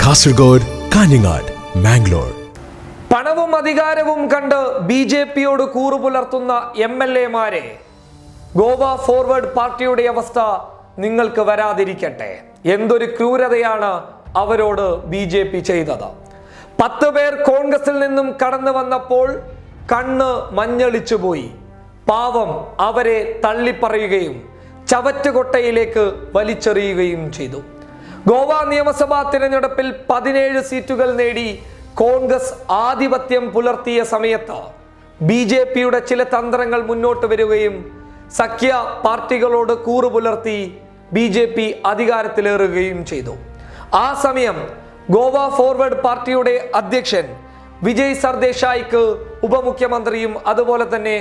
കാസർഗോഡ് കാഞ്ഞങ്ങാട് മാംഗ്ലൂർ പണവും അധികാരവും കണ്ട് ബി ജെ പിയോട് കൂറുപുലർത്തുന്ന എം എൽ എമാരെ ഗോവ ഫോർവേഡ് പാർട്ടിയുടെ അവസ്ഥ നിങ്ങൾക്ക് വരാതിരിക്കട്ടെ. എന്തൊരു ക്രൂരതയാണ് അവരോട് ബി ജെ പി ചെയ്തത്. പത്ത് പേർ കോൺഗ്രസിൽ നിന്നും കടന്നു വന്നപ്പോൾ കണ്ണ് മഞ്ഞളിച്ചു പോയി. പാവം അവരെ തള്ളിപ്പറയുകയും ചവറ്റുകൊട്ടയിലേക്ക് വലിച്ചെറിയുകയും ചെയ്തു. ഗോവ നിയമസഭാ തിരഞ്ഞെടുപ്പിൽ പതിനേഴ് സീറ്റുകൾ നേടി കോൺഗ്രസ് ആധിപത്യം പുലർത്തിയ സമയത്ത് ബി ജെ പിയുടെ ചില തന്ത്രങ്ങൾ മുന്നോട്ട് വരികയും സഖ്യ പാർട്ടികളോട് കൂറു പുലർത്തി ബി ജെ പി അധികാരത്തിലേറുകയും ചെയ്തു. ആ സമയം ഗോവ ഫോർവേഡ് പാർട്ടിയുടെ അധ്യക്ഷൻ വിജയ് സർദേശായിക്ക് ഉപമുഖ്യമന്ത്രിയും അതുപോലെ തന്നെ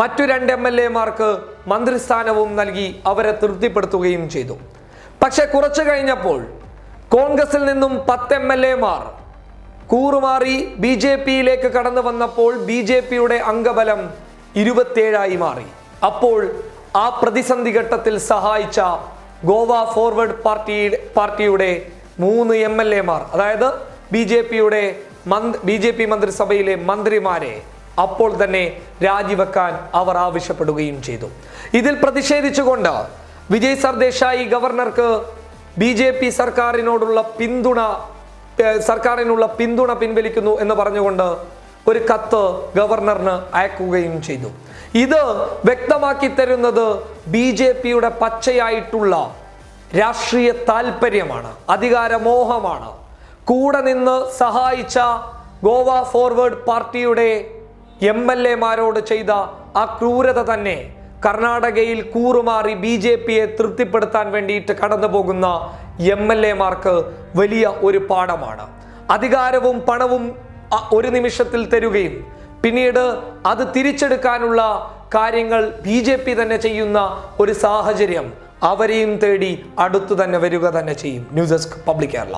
മറ്റു രണ്ട് എം എൽ എമാർക്ക് മന്ത്രിസ്ഥാനവും നൽകി അവരെ തൃപ്തിപ്പെടുത്തുകയും ചെയ്തു. പക്ഷെ കുറച്ചു കഴിഞ്ഞപ്പോൾ കോൺഗ്രസിൽ നിന്നും പത്ത് എം എൽ എമാർ കൂറുമാറി ബി ജെ പിയിലേക്ക് കടന്നു വന്നപ്പോൾ ബി ജെ പിയുടെ അംഗബലം ഇരുപത്തിയേഴായി മാറി. അപ്പോൾ ആ പ്രതിസന്ധി ഘട്ടത്തിൽ സഹായിച്ച ഗോവ ഫോർവേഡ് പാർട്ടി പാർട്ടിയുടെ മൂന്ന് എം എൽ എമാർ അതായത് ബി ജെ പിയുടെ ബി ജെ പി മന്ത്രിസഭയിലെ മന്ത്രിമാരെ അപ്പോൾ തന്നെ രാജിവെക്കാൻ അവർ ആവശ്യപ്പെടുകയും ചെയ്തു. ഇതിൽ പ്രതിഷേധിച്ചുകൊണ്ട് വിജയ് സർദേശായി ഗവർണർക്ക് ബി ജെ പി സർക്കാരിനോടുള്ള പിന്തുണ സർക്കാരിനുള്ള പിന്തുണ പിൻവലിക്കുന്നു എന്ന് പറഞ്ഞുകൊണ്ട് ഒരു കത്ത് ഗവർണറിന് അയക്കുകയും ചെയ്തു. ഇത് വ്യക്തമാക്കി തരുന്നത് ബി ജെ പിയുടെ പച്ചയായിട്ടുള്ള രാഷ്ട്രീയ താല്പര്യമാണ് അധികാരമോഹമാണ്. കൂടെ നിന്ന് സഹായിച്ച ഗോവ ഫോർവേഡ് പാർട്ടിയുടെ എം എൽ എമാരോട് ചെയ്ത ആ ക്രൂരത തന്നെ കർണാടകയിൽ കൂറുമാറി ബി ജെ പിയെ തൃപ്തിപ്പെടുത്താൻ വേണ്ടിയിട്ട് കടന്നു പോകുന്ന എം എൽ എമാർക്ക് വലിയ ഒരു പാഠമാണ്. അധികാരവും പണവും ഒരു നിമിഷത്തിൽ തരുകയും പിന്നീട് അത് തിരിച്ചെടുക്കാനുള്ള കാര്യങ്ങൾ ബി ജെ പി തന്നെ ചെയ്യുന്ന ഒരു സാഹചര്യം അവരെയും തേടി അടുത്തു തന്നെ വരിക തന്നെ ചെയ്യും. News desk public Kerala.